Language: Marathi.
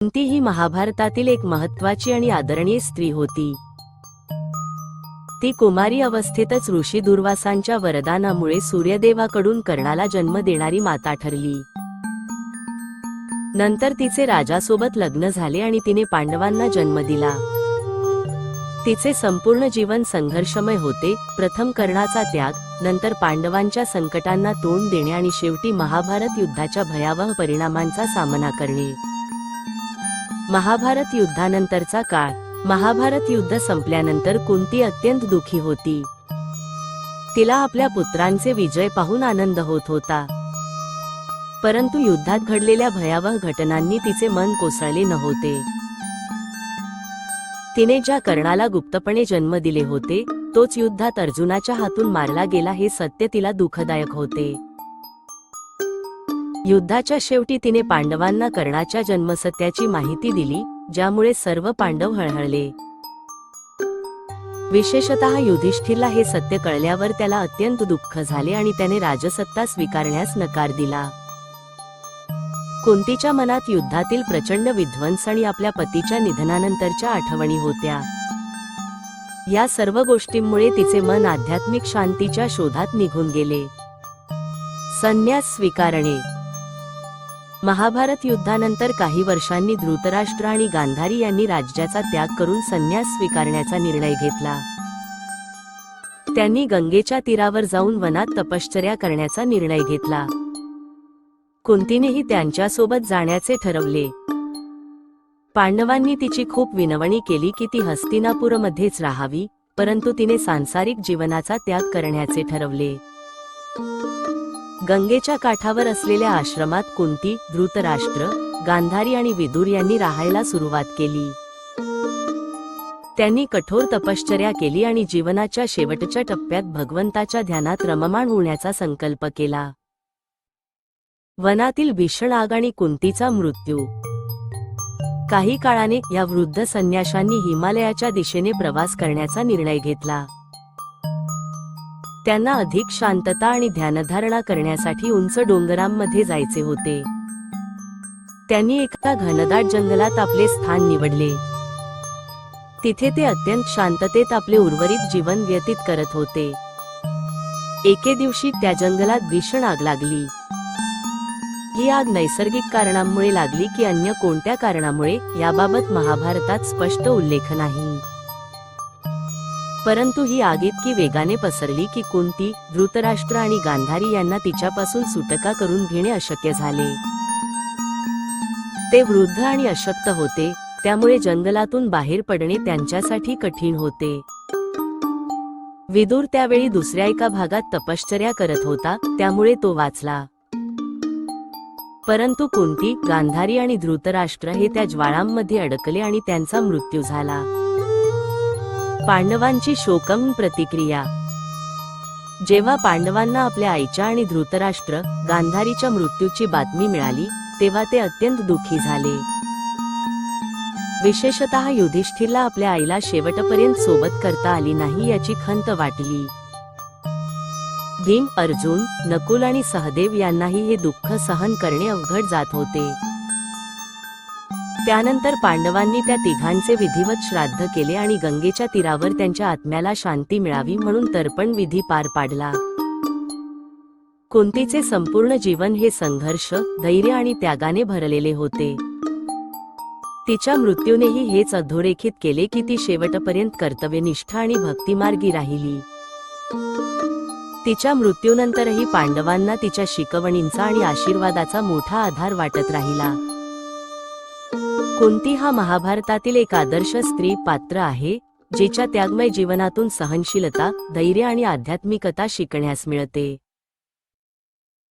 कुंती ही महाभारतातील एक महत्वाची आणि आदरणीय स्त्री होती. ती कुमारी अवस्थेतच ऋषी दुर्वासांच्या वरदानामुळे सूर्यदेवाकडून कर्णाला जन्म देणारी माता ठरली. नंतर तिचे राजासोबत लग्न झाले आणि तिने पांडवांना जन्म दिला. तिचे संपूर्ण जीवन संघर्षमय होते प्रथम कर्णाचा त्याग नंतर पांडवांच्या संकटांना तोंड देणे आणि शेवटी महाभारत युद्धाच्या भयावह परिणामांचा सामना करणे. महाभारत युद्धानंतरचा काळ. महाभारत युद्ध संपल्यानंतर कुंती अत्यंत दुखी होती. तिला आपल्या पुत्रांचे विजय पाहून आनंद होत होता. परंतु युद्धात घडलेल्या भयावह घटनांनी तिचे मन कोसळले नव्हते. तिने ज्या कर्णाला गुप्तपणे जन्म दिले होते तोच युद्धात अर्जुनाच्या हातून मारला गेला हे सत्य तिला दुःखदायक होते. युद्धाच्या शेवटी तिने पांडवांना कर्णाच्या जन्मसत्याची माहिती दिली ज्यामुळे सर्व पांडव हळहळले. विशेषतः युधिष्ठिरला हे सत्य कळल्यावर त्याला अत्यंत दुःख झाले आणि त्याने राजसत्ता स्वीकारण्यास नकार दिला. कुंतीच्या मनात युद्धातील प्रचंड विध्वंस आणि आपल्या पतीच्या निधनानंतरच्या आठवणी होत्या. या सर्व गोष्टींमुळे तिचे मन आध्यात्मिक शांतीच्या शोधात निघून गेले. संन्यास स्वीकारणे. महाभारत युद्धानंतर काही वर्षांनी धृतराष्ट्र आणि गांधारी यांनी राज्याचा त्याग करून संन्यास स्वीकारण्याचा निर्णय घेतला. त्यांनी गंगेच्या तीरावर जाऊन वनात तपश्चर्या करण्याचा निर्णय घेतला. कुंतीनेही त्यांच्यासोबत जाण्याचे ठरवले. पांडवांनी तिची खूप विनवणी केली की ती हस्तिनापूरमध्येच राहावी परंतु तिने सांसारिक जीवनाचा त्याग करण्याचे ठरवले. गंगेच्या काठावर असलेल्या आश्रमात कुंती धृतराष्ट्र गांधारी आणि विदुर यांनी राहायला सुरुवात केली. त्यांनी कठोर तपश्चर्या केली आणि जीवनाच्या शेवटच्या टप्प्यात भगवंताच्या ध्यानात रममाण होण्याचा संकल्प केला. वनातील भीषण आग आणि कुंतीचा मृत्यू. काही काळाने या वृद्ध संन्याशांनी हिमालयाच्या दिशेने प्रवास करण्याचा निर्णय घेतला. त्यांना अधिक शांतता आणि ध्यानधारणा करण्यासाठी उंच डोंगरांमध्ये जायचे होते. त्यांनी एका घनदाट जंगलात आपले स्थान निवडले. तिथे ते अत्यंत शांततेत आपले उर्वरित जीवन व्यतीत करत होते. एके दिवशी त्या जंगलात भीषण आग लागली. ही आग नैसर्गिक कारणांमुळे लागली की अन्य कोणत्या कारणामुळे याबाबत महाभारतात स्पष्ट उल्लेख नाही. परंतु ही आग इतकी वेगाने पसरली की कुंती धृतराष्ट्र आणि गांधारी यांना तिच्यापासून सुटका करून घेणे अशक्य झाले. ते वृद्ध आणि अशक्त होते त्यामुळे जंगलातून बाहेर पडणे त्यांच्यासाठी कठीण होते. विदूर त्यावेळी दुसऱ्या एका भागात तपश्चर्या करत होता त्यामुळे तो वाचला. परंतु कुंती गांधारी आणि धृतराष्ट्र हे त्या ज्वाळांमध्ये अडकले आणि त्यांचा मृत्यू झाला. पांडवांची शोकम प्रतिक्रिया. जेव्हा पांडवांना आपल्या आईच्या आणि धृतराष्ट्र गांधारीच्या मृत्यूची बातमी मिळाली तेव्हा ते अत्यंत दुःखी झाले. विशेषतः युधिष्ठिरला आपल्या आईला शेवटपर्यंत सोबत करता आली नाही याची खंत वाटली. भीम अर्जुन नकुल आणि सहदेव यांनाही हे दुःख सहन करणे अवघड जात होते. त्यानंतर पांडवांनी त्या तिघांचे विधिवत श्राद्ध केले आणि गंगेच्या तीरावर त्यांच्या आत्म्याला शांती मिळावी म्हणून तर्पण विधी पार पाडला. कुंतीचे संपूर्ण जीवन हे संघर्ष धैर्य आणि त्यागाने भरलेले होते. तिच्या मृत्यूनेही हेच अधोरेखित केले की ती शेवटपर्यंत कर्तव्यनिष्ठ आणि भक्तिमार्गी राहिली. तिच्या मृत्यूनंतरही पांडवांना तिच्या शिकवणींचा आणि आशीर्वादाचा मोठा आधार वाटत राहिला. कुंती हा महाभारतातील एक आदर्श स्त्री पात्र आहे जिच्या त्यागमय जीवनातून सहनशीलता धैर्य आणि आध्यात्मिकता शिकण्यास मिळते?